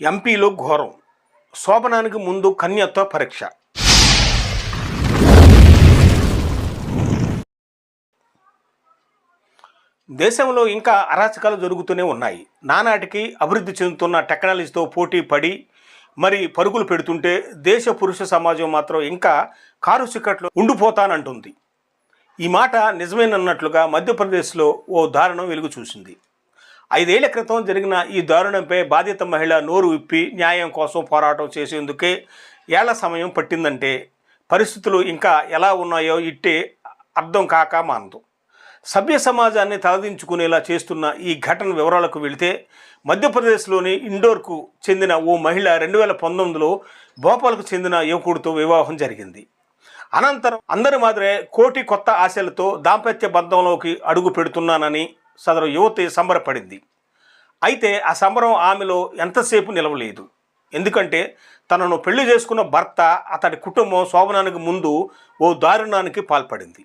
ఎంపీలో ఘోరం. శోభనానికి ముందు కన్యత్వ పరీక్ష. దేశంలో ఇంకా అరాచకాలు జరుగుతూనే ఉన్నాయి. నానాటికి అభివృద్ధి చెందుతున్న టెక్నాలజీతో పోటీ పడి మరి పరుగులు పెడుతుంటే దేశ పురుష సమాజం మాత్రం ఇంకా కారు చిక్కట్లో ఉండిపోతానంటుంది. ఈ మాట నిజమేనన్నట్లుగా మధ్యప్రదేశ్లో ఓ దారుణం వెలుగు చూసింది ఐదేళ్ళ క్రితం జరిగిన ఈ దారుణంపై బాధిత మహిళ నోరు విప్పి న్యాయం కోసం పోరాటం చేసేందుకే ఏళ్ళ సమయం పట్టిందంటే పరిస్థితులు ఇంకా ఎలా ఉన్నాయో ఇట్టే అర్థం కాక మానదు. సభ్య సమాజాన్ని తలదించుకునేలా చేస్తున్న ఈ ఘటన వివరాలకు వెళితే మధ్యప్రదేశ్లోని ఇండోర్కు చెందిన ఓ మహిళ రెండు వేల పంతొమ్మిదిలో భోపాల్కు చెందిన యువకుడితో వివాహం జరిగింది. అనంతరం అందరి మాదిరే కోటి కొత్త ఆశలతో దాంపత్య బంధంలోకి అడుగు పెడుతున్నానని సదరు యువతి సంబరపడింది. అయితే ఆ సంబరం ఆమెలో ఎంతసేపు నిలవలేదు. ఎందుకంటే తనను పెళ్ళి చేసుకున్న భర్త అతడి కుటుంబం శోభనానికి ముందు ఓ దారుణానికి పాల్పడింది.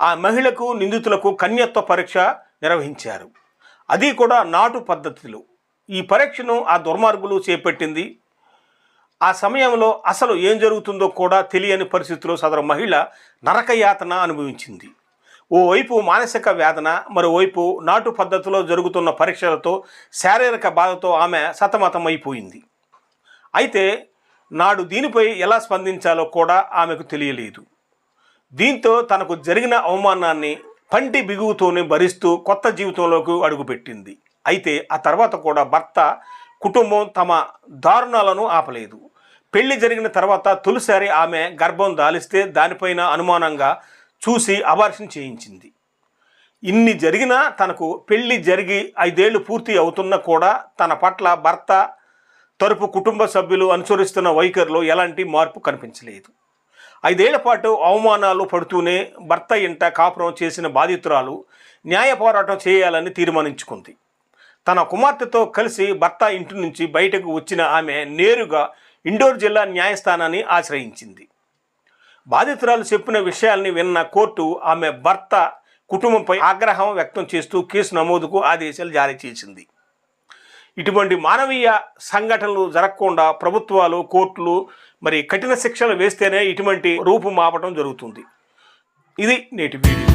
ఆ మహిళకు నిందితులకు కన్యత్వ పరీక్ష నిర్వహించారు. అది కూడా నాటు పద్ధతిలో. ఈ పరీక్షను ఆ దుర్మార్గులు చేపట్టింది. ఆ సమయంలో అసలు ఏం జరుగుతుందో కూడా తెలియని పరిస్థితిలో సదరు మహిళ నరకయాతన అనుభవించింది. ఓవైపు మానసిక వేదన మరోవైపు నాటు పద్ధతిలో జరుగుతున్న పరీక్షలతో శారీరక బాధతో ఆమె సతమతమైపోయింది. అయితే నాడు దీనిపై ఎలా స్పందించాలో కూడా ఆమెకు తెలియలేదు. దీంతో తనకు జరిగిన అవమానాన్ని పంటి బిగువుతోనే భరిస్తూ కొత్త జీవితంలోకి అడుగుపెట్టింది. అయితే ఆ తర్వాత కూడా భర్త కుటుంబం తమ దారుణాలను ఆపలేదు. పెళ్ళి జరిగిన తర్వాత తొలిసారి ఆమె గర్భం దాలిస్తే దానిపైన అనుమానంగా చూసి అబార్షన్ చేయించింది. ఇన్ని జరిగినా తనకు పెళ్ళి జరిగి ఐదేళ్ళు పూర్తి అవుతున్నా కూడా తన పట్ల భర్త తరపు కుటుంబ సభ్యులు అనుసరిస్తున్న వైఖరిలో ఎలాంటి మార్పు కనిపించలేదు. ఐదేళ్ళ పాటు అవమానాలు పడుతూనే భర్త ఇంట కాపురం చేసిన బాధితురాలు న్యాయ పోరాటం చేయాలని తీర్మానించుకుంది. తన కుమార్తెతో కలిసి భర్త ఇంటి నుంచి బయటకు వచ్చిన ఆమె నేరుగా ఇండోర్ జిల్లా న్యాయస్థానాన్ని ఆశ్రయించింది. బాధితురాలు చెప్పిన విషయాల్ని విన్న కోర్టు ఆమె భర్త కుటుంబంపై ఆగ్రహం వ్యక్తం చేస్తూ కేసు నమోదుకు ఆదేశాలు జారీ చేసింది. ఇటువంటి మానవీయ సంఘటనలు జరగకుండా ప్రభుత్వాలు కోర్టులు మరి కఠిన శిక్షలు వేస్తేనే ఇటువంటి రూపు మాపటం జరుగుతుంది. ఇది నేటి వీడియో.